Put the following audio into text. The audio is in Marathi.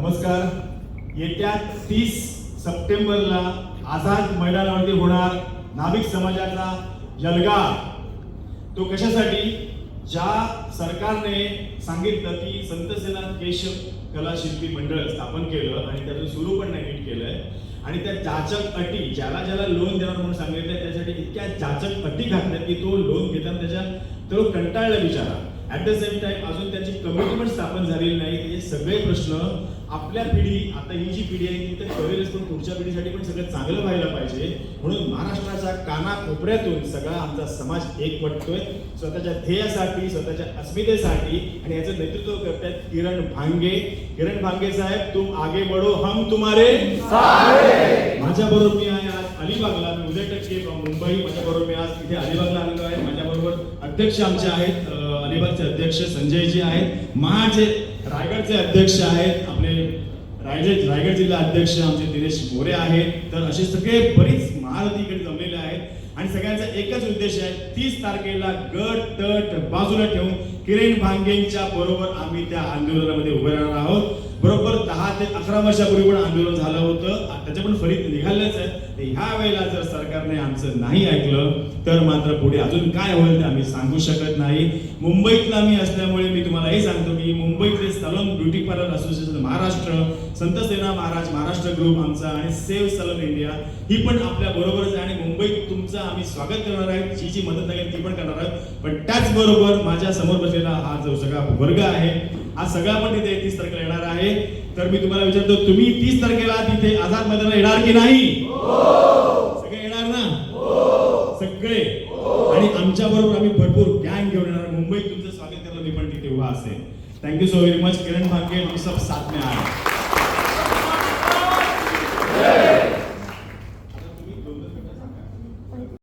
नमस्कार. येत्या तीस सप्टेंबरला आझाद मैदानावरती होणार नाभिक समाजाचा जलगा तो कशासाठी? ज्या सरकारने सांगितलं की संतसेना केशव कला शिल्पी मंडळ स्थापन केलं आणि त्याचं सुरू पण नाही नीट केलंय. आणि त्या जाचक अटी ज्याला ज्याला लोन देणार म्हणून सांगितलं त्यासाठी इतक्या जाचक अटी घातल्या की तो लोन घेताना त्याच्या तो कंटाळला बिचारा ॲट द सेम टाइम अजून त्याची कमिटी पण स्थापन झालेली नाही. हे सगळे प्रश्न आपल्या पिढी आता ही जी पिढी आहे ती तर कळेलच पण पुढच्या पिढीसाठी पण सगळं चांगलं व्हायला पाहिजे. म्हणून महाराष्ट्राच्या कानाकोपऱ्यातून सगळा आमचा समाज एकवटतोय स्वतःच्या ध्येयासाठी स्वतःच्या अस्मितेसाठी आणि याचं नेतृत्व करतायत किरण भांगे. किरण भांगे साहेब तुम आगे बढो हम तुम्हारे माझ्या बरोबर मी आहे आज अलिबागला. मी उदय टक्के मुंबई. माझ्या बरोबर मी आज इथे अलिबागला आलेलो आहे. माझ्या बरोबर अध्यक्ष आमचे आहेत अलिबागचे अध्यक्ष संजयजी आहेत. महाजे रायगडचे अध्यक्ष आहेत. आपले रायगड रायगड जिल्हा अध्यक्ष आमचे दिनेश मोरे आहेत. तर असे सगळे बरीच महारथी इकडे जमलेले आहेत. आणि सगळ्यांचा एकच उद्देश आहे तीस तारखेला गट तट बाजूला ठेवून किरण भांगेंच्या बरोबर आम्ही त्या आंदोलनामध्ये उभे राहणार आहोत. बरोबर दहा ते अकरा वर्षापूर्वी पण आंदोलन झालं होतं. त्याच्या पण फलित निघालंच आहे ह्या वेळेला जर सरकारने आमचं नाही ऐकलं तर मात्र पुढे अजून काय होईल ते आम्ही सांगू शकत नाही. मुंबईतला मी असल्यामुळे मी तुम्हाला हे सांगतो की मुंबईतले salon beauty parlour association Maharashtra Sant Sena Maharaj Maharashtra group आमचा आणि सेव्ह सलून इंडिया ही पण आपल्या बरोबरच आहे आणि तुमचं आम्ही स्वागत करणार आहे जी जी मदत लागेल ती पण करणार आहोत. पण त्याचबरोबर माझ्यासमोर बसलेला हा जो सगळा वर्ग आहे हा सगळा पण तिथे तीस तारखेला येणार आहे. तर मी तुम्हाला विचारतो तुम्ही तीस तारखेला तिथे आझाद मैदानात येणार की नाही? सगळे येणार ना? सगळे. आणि आमच्या बरोबर आम्ही भरपूर गॅंग घेऊन येणार. मुंबईत तुमचं स्वागत करणार मी पण तिथे उभा असेल. Thank you so very much Kiran भाग्य हम सब साथ में